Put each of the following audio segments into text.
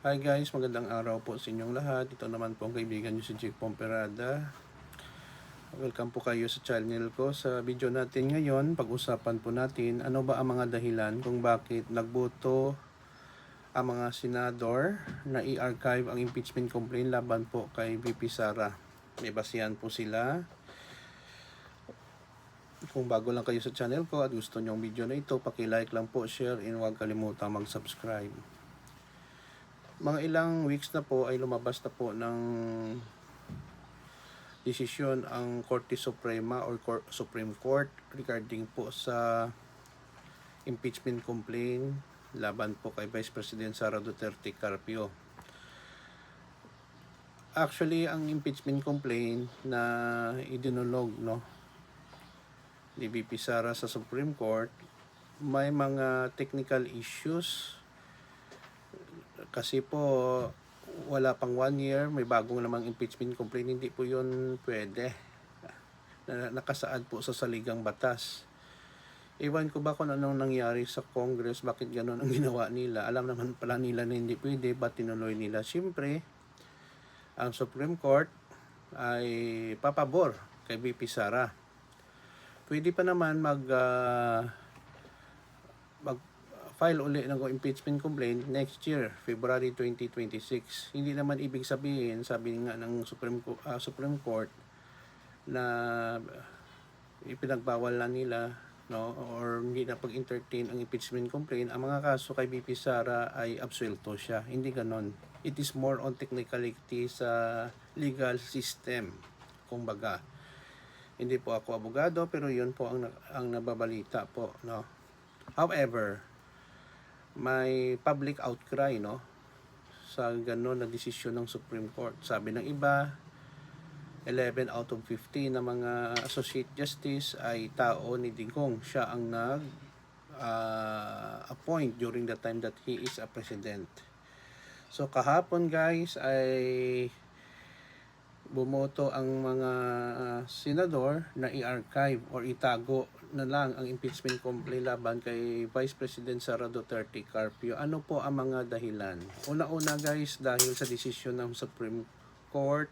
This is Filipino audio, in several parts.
Hi guys, magandang araw po sa inyong lahat. Ito naman po ang kaibigan nyo si Jake Pomperada. Welcome po kayo sa channel ko. Sa video natin ngayon, pag-usapan po natin ano ba ang mga dahilan kung bakit nagboto ang mga senador na i-archive ang impeachment complaint laban po kay VP Sara. May basihan po sila. Kung bago lang kayo sa channel ko at gusto nyo ang video na ito, paki-like lang po, share, and huwag kalimutang mag-subscribe mga ilang weeks na po ay lumabas na po ng desisyon ang Korte Suprema or Cor- Supreme Court regarding po sa impeachment complaint laban po kay Vice President Sara Duterte Carpio. Actually, ang impeachment complaint na idinulog no ni VP Sara sa Supreme Court may mga technical issues kasi po wala pang one year, may bagong namang impeachment complaint, hindi po yun pwede. Na, nakasaad po sa saligang batas. Iwan ko ba kung anong nangyari sa Congress, bakit ganun ang ginawa nila. Alam naman pala nila na hindi pwede, ba't tinuloy nila? Siyempre, ang Supreme Court ay papabor kay VP Sara. Pwede pa naman mag mag file uli ng impeachment complaint next year, February 2026. Hindi naman ibig sabihin, sabi nga ng Supreme, ah, Supreme Court, na ipinagbawal na nila no or hindi na pag-entertain ang impeachment complaint. Ang mga kaso kay BP Sara ay absuelto siya. Hindi ganon. It is more on technicality sa legal system kumbaga. Hindi po ako abogado pero yun po ang ang nababalita po no. However may public outcry no sa ganon na desisyon ng Supreme Court. Sabi ng iba, 11 out of 15 na mga associate justice ay tao ni Digong. Siya ang nag ah, appoint during the time that he is a president. So kahapon guys ay bumoto ang mga ah, senador na i-archive or itago na lang ang impeachment complaint laban kay Vice President Sara Duterte Carpio. Ano po ang mga dahilan? Una-una guys, dahil sa desisyon ng Supreme Court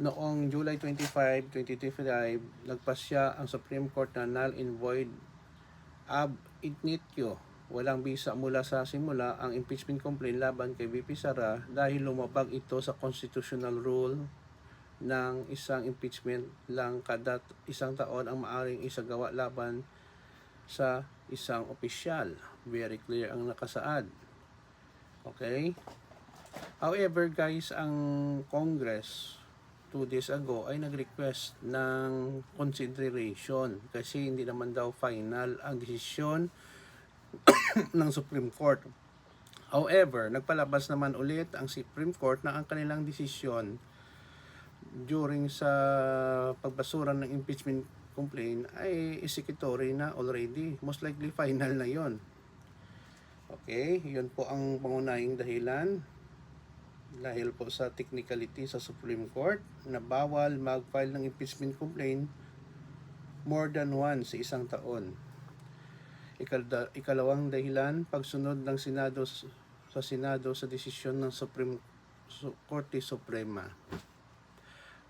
noong July 25, 2025, nagpasya ang Supreme Court na null and void ab initio walang bisa mula sa simula ang impeachment complaint laban kay VP Sara dahil lumabag ito sa constitutional rule ng isang impeachment lang kada isang taon ang maaring isagawa laban sa isang opisyal. Very clear ang nakasaad. Okay? However, guys, ang Congress two days ago ay nag-request ng consideration kasi hindi naman daw final ang desisyon ng Supreme Court. However, nagpalabas naman ulit ang Supreme Court na ang kanilang desisyon during sa pagbasura ng impeachment complaint ay executory na already. Most likely final na yon. Okay, yun po ang pangunahing dahilan dahil po sa technicality sa Supreme Court na bawal mag-file ng impeachment complaint more than once sa isang taon. Ikalawang dahilan, pagsunod ng Senado sa Senado sa desisyon ng Supreme Su- Korte Suprema.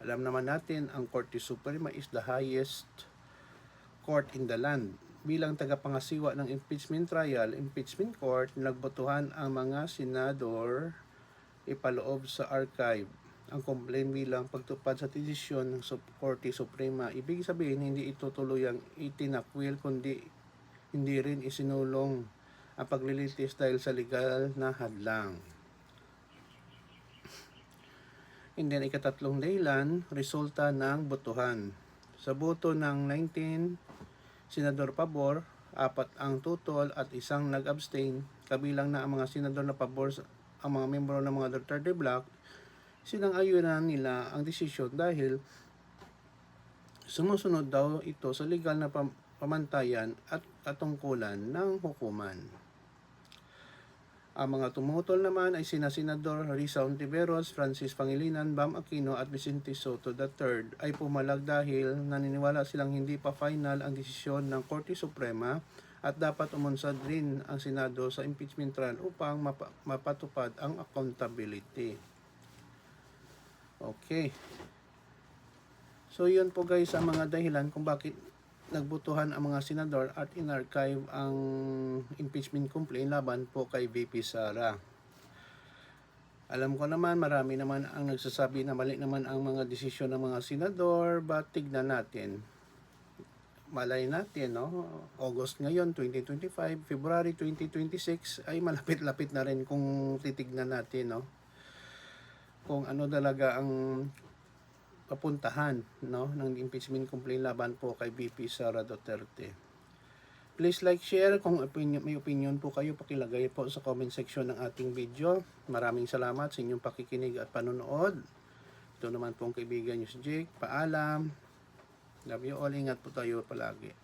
Alam naman natin, ang Korte Suprema is the highest court in the land. Bilang tagapangasiwa ng impeachment trial, impeachment court, nagbotohan ang mga senador ipaloob sa archive ang complaint bilang pagtupad sa desisyon ng Korte Suprema. Ibig sabihin, hindi ito tuluyang itinakwil, kundi hindi rin isinulong ang paglilitis dahil sa legal na hadlang. And then, ikatatlong dahilan, resulta ng botohan. Sa boto ng 19 senador pabor, apat ang tutol at isang nag-abstain, kabilang na ang mga senador na pabor ang mga membro ng mga Duterte Bloc, sinang-ayunan nila ang desisyon dahil sumusunod daw ito sa legal na pam- pamantayan at katungkulan ng hukuman. Ang mga tumutol naman ay sina Senador Risa Ontiveros, Francis Pangilinan, Bam Aquino at Vicente Soto III ay pumalag dahil naniniwala silang hindi pa final ang desisyon ng Korte Suprema at dapat umunsad rin ang Senado sa impeachment trial upang mapa- mapatupad ang accountability. Okay. So yun po guys ang mga dahilan kung bakit nagbutuhan ang mga senador at inarchive ang impeachment complaint laban po kay VP Sara. Alam ko naman marami naman ang nagsasabi na mali naman ang mga desisyon ng mga senador but tignan natin. Malay natin, no? August ngayon, 2025, February 2026 ay malapit-lapit na rin kung titignan natin, no? Kung ano talaga ang papuntahan no ng impeachment complaint laban po kay VP Sara Duterte. Please like, share. Kung opinion, may opinion po kayo, pakilagay po sa comment section ng ating video. Maraming salamat sa inyong pakikinig at panonood. Ito naman po ang kaibigan nyo si Jake. Paalam. Love you all. Ingat po tayo palagi.